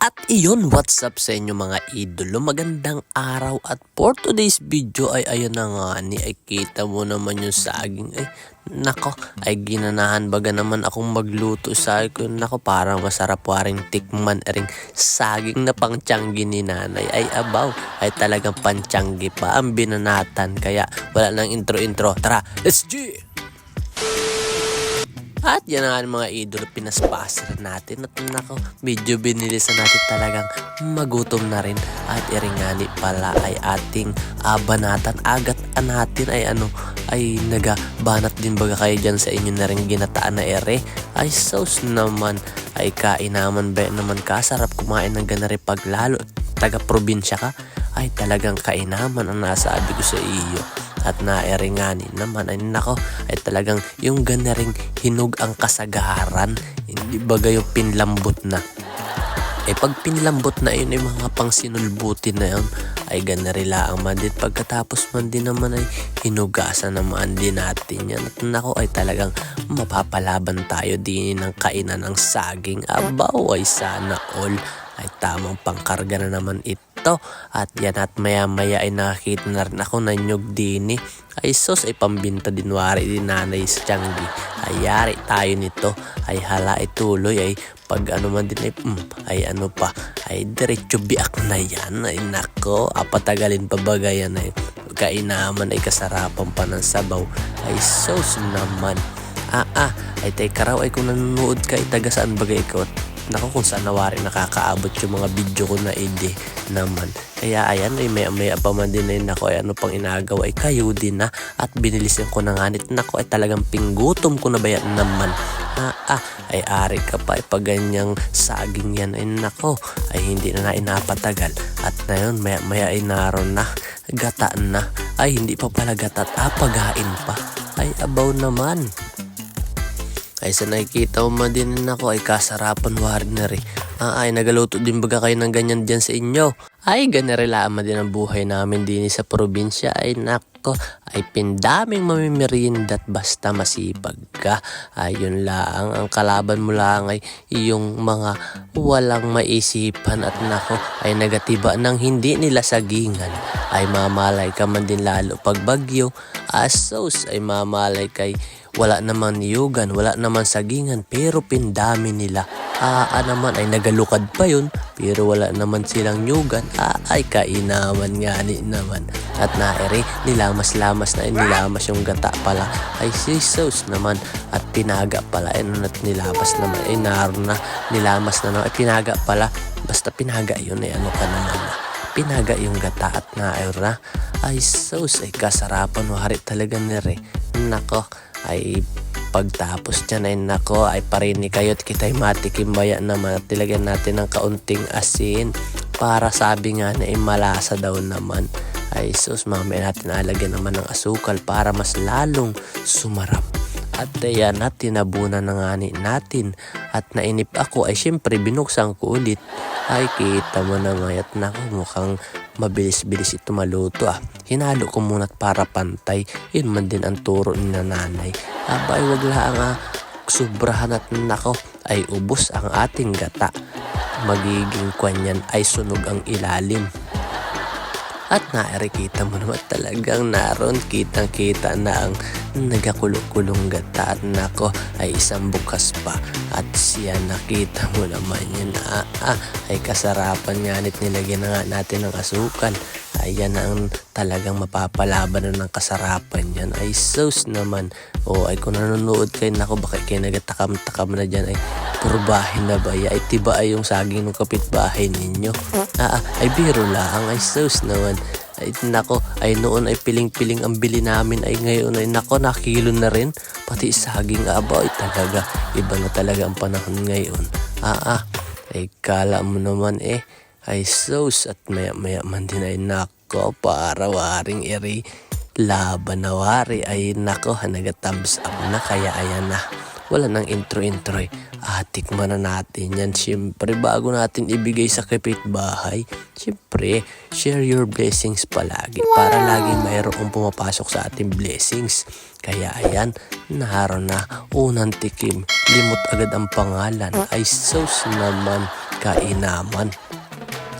At iyon, what's up sa inyo mga idolo? Magandang araw at for today's video ay ayun na nga ni ay kita mo naman yung saging. Ay, nako, ay ginanahan baga naman akong magluto sa ko. Nako, parang masarap waring tikman ring saging na pangtiyanggi ni nanay. Ay abaw, ay talagang pantiyanggi pa ang binanatan. Kaya wala nang intro-intro. Tara, let's G! At yan na mga idol, pinaspasra natin. At nako, medyo binilisan natin talagang magutom na rin. At iringani pala ay ating ah, banatan. Agat natin ay ano, ay nagabanat din baga kayo dyan sa inyo na rin ginataan na ere. Ay sauce naman, ay kain naman ba naman kasarap kumain ng ganari pag lalo taga probinsya ka ay talagang kainaman ang nasabi ko sa iyo at naeringani naman ay nako ay talagang yung ganaring hinog ang kasagaran. Hindi baga yung pinlambot na? Eh pag pinlambot na yun ay mga pang sinulbuti na yun. Ay ganarila ang mandit. Pagkatapos man din naman ay hinugasan naman din natin yan. At nako ay talagang mapapalaban tayo din ng kainan ng saging. Abaw ay sana all. Ay tamang pangkarga na naman ito. At yan at maya maya ay nakakita na rin ako na nyug dini. Ay sos ay pambinta din wari din nanay sa Tianggi. Ay yari tayo nito. Ay hala ay tuloy. Ay pag ano man din ay, mm, ay ano pa. Ay diretso biak na yan. Ay nako apatagalin pa baga yan ay kainaman ay kasarapan pa ng sabaw. Ay sauce naman. Ah ah. Ay teka raw ay kung nanonood ka ay taga saan bagay ikaw Nako kung saan nawari nakakaabot yung mga video ko na hindi naman. Kaya ayan ay may may pa man din ay nako ay ano pang inagawa ay kayo din na. At binilisan ko na nganit nako ay talagang pinggutom ko na ba yan naman. Ah, ah, ay ari ka pa ay pag ganyang saging yan ay nako ay hindi na na inapatagal. At na maya maya ay naroon na gata na. Ay hindi pa pala gata at ah, paghain pa. Ay abaw naman ay sa nakikita mo man din ako ay kasarapan warner eh. Ah, ay nagaluto din baga kayo ng ganyan dyan sa inyo. Ay ganarelama din ang buhay namin din sa probinsya. Ay nako, ay pindaming mamimerindat basta masipag ka. Ayun lang, ang kalaban mo lang ay yung mga walang maisipan at nako ay negatiba ng hindi nila sagingan. Ay mamalay ka man din lalo pag bagyo. Asos ay mamalay kay wala naman niyugan, wala naman sagingan, pero pindami nila. Aa naman ay nagalukad pa yun, pero wala naman silang nyugan. Aa ay kainaman nga ni naman. At naere, nilamas-lamas na nilamas yung gata pala. Ay si sauce naman at pinaga pala. Ay at nilamas naman. Ay naroon na, nilamas na naman. Ay pinaga pala. Basta pinaga yun ay ano ka naman na. Pinaga yung gata at naero na. Ay sauce ay kasarapan. Wari talaga nire. Nako ay pagtapos dyan ay nako ay parini kayo at kita'y matikim maya naman at tilagyan natin ng kaunting asin para sabi nga na ay malasa daw naman ay sus mamaya natin alagyan naman ng asukal para mas lalong sumarap at ayan na tinabunan na nga natin at nainip ako ay syempre binuksan ko ulit ay kita mo na nga at nako mukhang mabilis-bilis ito maluto ah. Hinalo ko muna para pantay. Yun man din ang turo ni nanay. Abay, wag lang ah. Sobrahan at nako ay ubos ang ating gata. Magiging kwanyan ay sunog ang ilalim. At naarikita mo naman talagang naroon kitang kita na ang nagakulong-kulong gata. At nako ay isang bukas pa. At siya nakita mo naman yan ah, ah, ay kasarapan nga nit nilagyan nga natin ng asukal. Ayan ang talagang mapapalaban ng kasarapan yan ay sauce naman. O ay kung nanonood kayo nako baka kayo nagatakam-takam na dyan. Ay purbahin na ba ay tiba ay yung saging ng kapitbahay ninyo? Ah, ah, ay biro lang. Ay sauce naman. Ay nako ay noon ay piling-piling ang bili namin. Ay ngayon ay nako nakilo na rin. Pati saging aba ay talaga. Iba na talaga ang panahon ngayon. Ah ah. Ay kala mo naman eh. Ay sauce at maya maya man din ay nako para waring iri laban na wari ay nako hanaga thumbs up na. Kaya ayan na wala nang intro-intro eh. Ah, tikman na natin yan. Siyempre, bago natin ibigay sa kapitbahay, siyempre, share your blessings palagi para laging mayroong pumapasok sa ating blessings. Kaya ayan, naroon na unang tikim. Limot agad ang pangalan. Ay sauce naman. kainaman.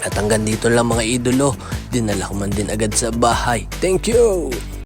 At hanggang dito lang mga idolo, dinala ko man din agad sa bahay. Thank you!